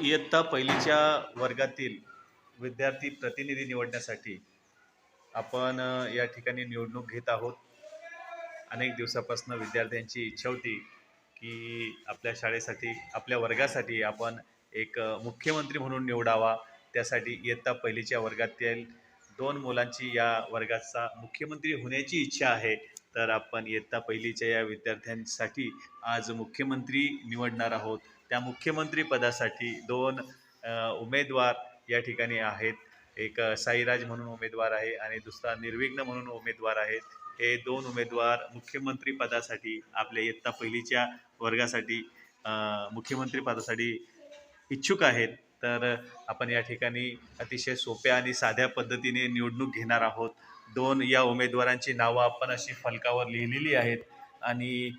इयत्ता पहिलीच्या वर्गातील विद्यार्थी प्रतिनिधी निवडण्यासाठी आपण या ठिकाणी निवडणूक घेत आहोत. अनेक दिवसापासून विद्यार्थ्यांची इच्छा होती की आपल्या शाळेसाठी आपल्या वर्गासाठी आपण एक मुख्यमंत्री म्हणून निवडावा. त्यासाठी इयत्ता पहिलीच्या वर्गातील दोन मुलांची या वर्गाचा मुख्यमंत्री होण्याची इच्छा आहे. तर आपण इयत्ता पहिलीच्या या विद्यार्थ्यांसाठी आज मुख्यमंत्री निवडणार आहोत. त्या मुख्यमंत्री पदासाठी दोन उमेदवार या ठिकाणी आहेत. एक साईराज म्हणून उमेदवार आहे आणि दुसरा निर्विघ्न म्हणून उमेदवार आहेत. हे दोन उमेदवार मुख्यमंत्री पदासाठी आपल्या इयत्ता पहिलीच्या वर्गासाठी मुख्यमंत्री पदासाठी इच्छुक आहेत. तर आपण या ठिकाणी अतिशय सोप्या आणि साध्या पद्धतीने निवडणूक घेणार आहोत. दोन या उमेदवारांची नावं आपण अशी फलकावर लिहिलेली आहेत आणि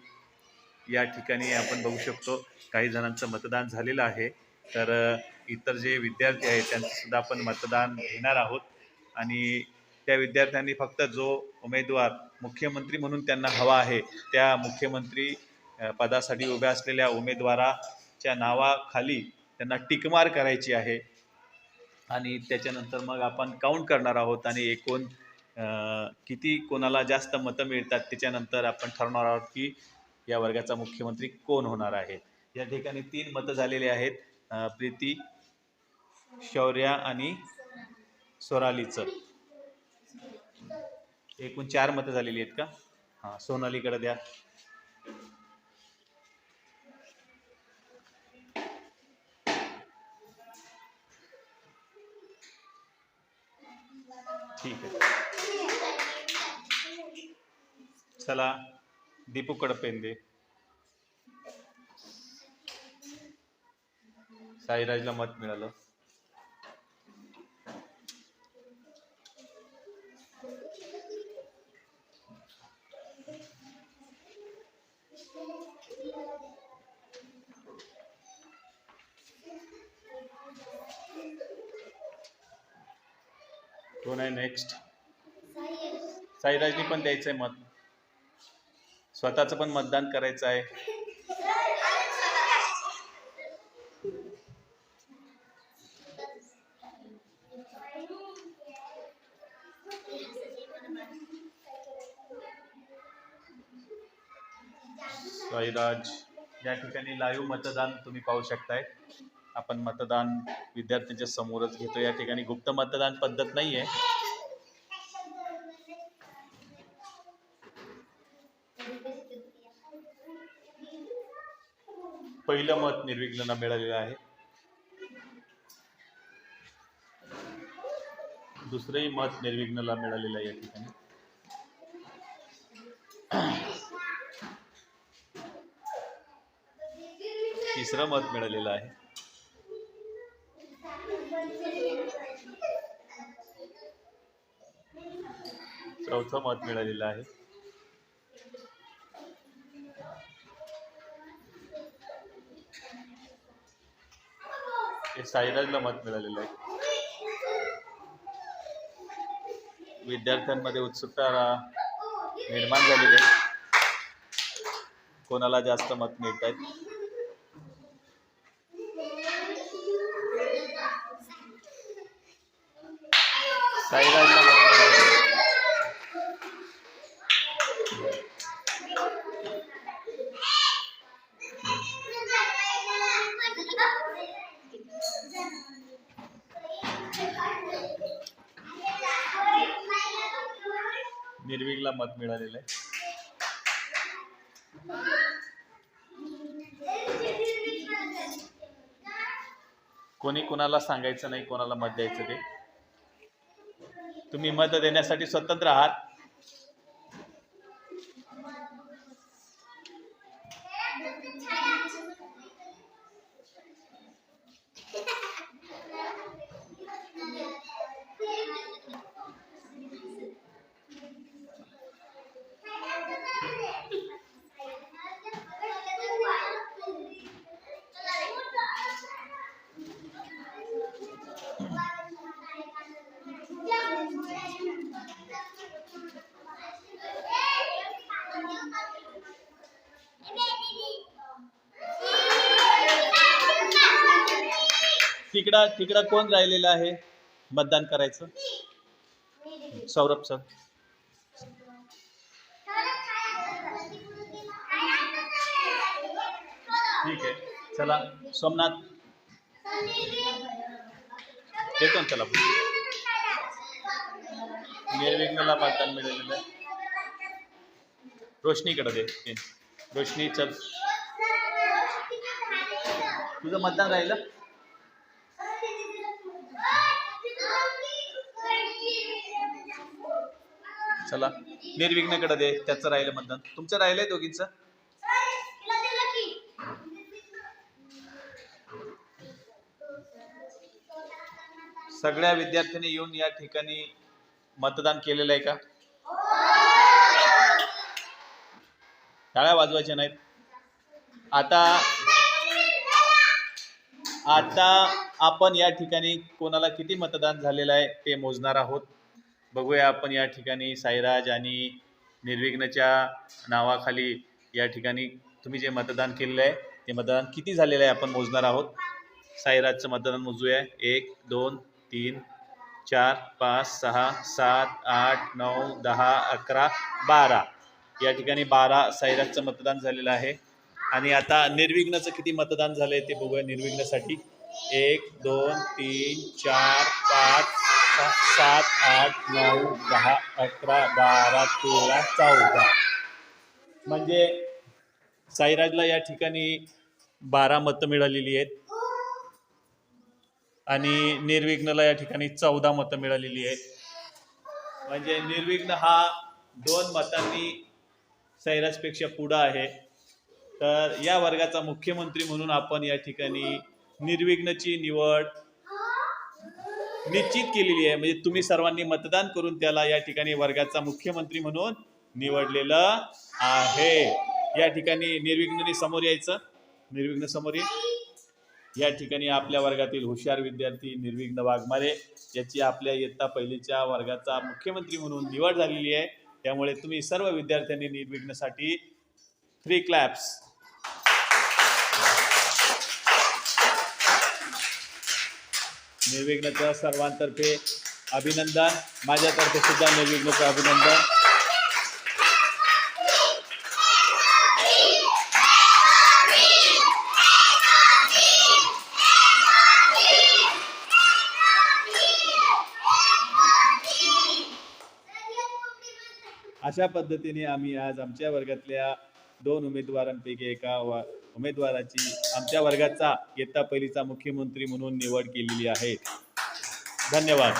या ठिकाणी आपण बघू शकतो काही जणांचं मतदान झालेलं आहे. तर इतर जे विद्यार्थी आहेत त्यांचं सुद्धा आपण मतदान घेणार आहोत. आणि त्या विद्यार्थ्यांनी फक्त जो उमेदवार मुख्यमंत्री म्हणून त्यांना हवा आहे त्या मुख्यमंत्री पदासाठी उभ्या असलेल्या उमेदवाराच्या नावाखाली त्यांना टिकमार करायची आहे. आणि त्याच्यानंतर मग आपण काउंट करणार आहोत आणि एकूण किती कोणाला जास्त मतं मिळतात त्याच्यानंतर आपण ठरवणार आहोत की या वर्गाचा मुख्यमंत्री कोण होणार आहे. या ठिकाणी तीन मतं झालेली आहेत प्रीती शौर्या आणि स्वरालीचं एकूण चार मतं झालेली आहेत का? हां सोनालीकडे द्या. ठीक आहे. चला दीपूकडे पेन दे. साईराजला मत मिळालं. कोण आहे नेक्स्ट साईराजनी पण द्यायचंय मत. स्वतःचं पण मतदान करायचं आहे. साईराज या ठिकाणी लाईव्ह मतदान तुम्ही पाहू शकताय. आपण मतदान विद्यार्थ्यांच्या समोरच घेतो. या ठिकाणी गुप्त मतदान पद्धत नाही आहे पहिलं मत निर्विघ्नला मिळालेलं आहे. दुसरंही मत निर्विघ्नला मिळालेलं आहे या ठिकाणी. तिसरं मत मिळालेलं आहे. चौथं मत मिळालेलं आहे. हे साईराजला मत मिळालेलं आहे. विद्यार्थ्यांमध्ये उत्सुकता निर्माण झालेली आहे. कोणाला जास्त मत मिळत आहेत साईराजला मत मत मिळालेलं आहे. कोणी कोणाला सांगायचं नाही कोणाला मत द्यायचं ते. तुम्ही मत देण्यासाठी स्वतंत्र आहात. तिकडा तिकडा कोण राहिलेलं आहे? मतदान करायचं? सौरभ सर. ठीक आहे. चला सोमनाथ. देतो ना चला निर्विघ्नला मतदान मिळालेलं आहे. रोशनीकडे दे रोशनी चल. तुझं मतदान राहिलं? चला निर्विघ्नकडे दे त्याचं राहिलं मतदान. तुमचं राहिलंय दोघींचं? सगळ्या विद्यार्थ्यांनी येऊन या ठिकाणी मतदान केलेलं आहे का? टाळ्या वाजवायच्या नाहीत. आता आता आपण या ठिकाणी कोणाला किती मतदान झालेलं आहे ते मोजणार आहोत. बघूया आपण या ठिकाणी साईराज आणि निर्विघ्नच्या नावाखाली या ठिकाणी तुम्ही जे मतदान केलेलं आहे ते मतदान किती झालेलं आहे आपण मोजणार आहोत? साईराजचं मतदान मोजूया. एक दोन तीन चार पाच सहा सात आठ नऊ दहा अकरा बारा. या ठिकाणी बारा साईराजचं मतदान झालेलं आहे. आणि आता निर्विघ्नचं किती मतदान झालं आहे ते बघूया निर्विघ्नसाठी. एक दोन तीन चार पाच सात आठ नऊ दहा अकरा बारा तेरा चौदा. म्हणजे साईराजला या ठिकाणी बारा मतं मिळालेली आहेत. आणि निर्विघ्नला या ठिकाणी चौदा मतं मिळालेली आहेत. म्हणजे निर्विघ्न हा दोन मतांनी सैराजपेक्षा पुढं आहे. तर या वर्गाचा मुख्यमंत्री म्हणून आपण या ठिकाणी निर्विघ्नची निवड निश्चित केलेली आहे. म्हणजे तुम्ही सर्वांनी मतदान करून त्याला या ठिकाणी वर्गाचा मुख्यमंत्री म्हणून निवडलेलं आहे. या ठिकाणी निर्विघ्नने समोर यायचं. निर्विघ्न समोर ये. या ठिकाणी आपल्या वर्गातील हुशार विद्यार्थी निर्विघ्न वाघमारे याची आपल्या इयत्ता पहिलीच्या वर्गाचा मुख्यमंत्री म्हणून निवड झालेली आहे. त्यामुळे तुम्ही सर्व विद्यार्थ्यांनी निर्विघ्नसाठी थ्री क्लॅप्स निर्विघ्नचं सर्वांतर्फे अभिनंदन. माझ्यातर्फे सुद्धा निर्विघ्नचं अभिनंदन. अशा पद्धतीने आम्ही आज आमच्या वर्गातल्या दोन उमेदवारांपैकी एका वा- उमेदवाराची आमच्या वर्गाचा येत्या पहिलीचा मुख्यमंत्री म्हणून निवड केलेली आहे. धन्यवाद.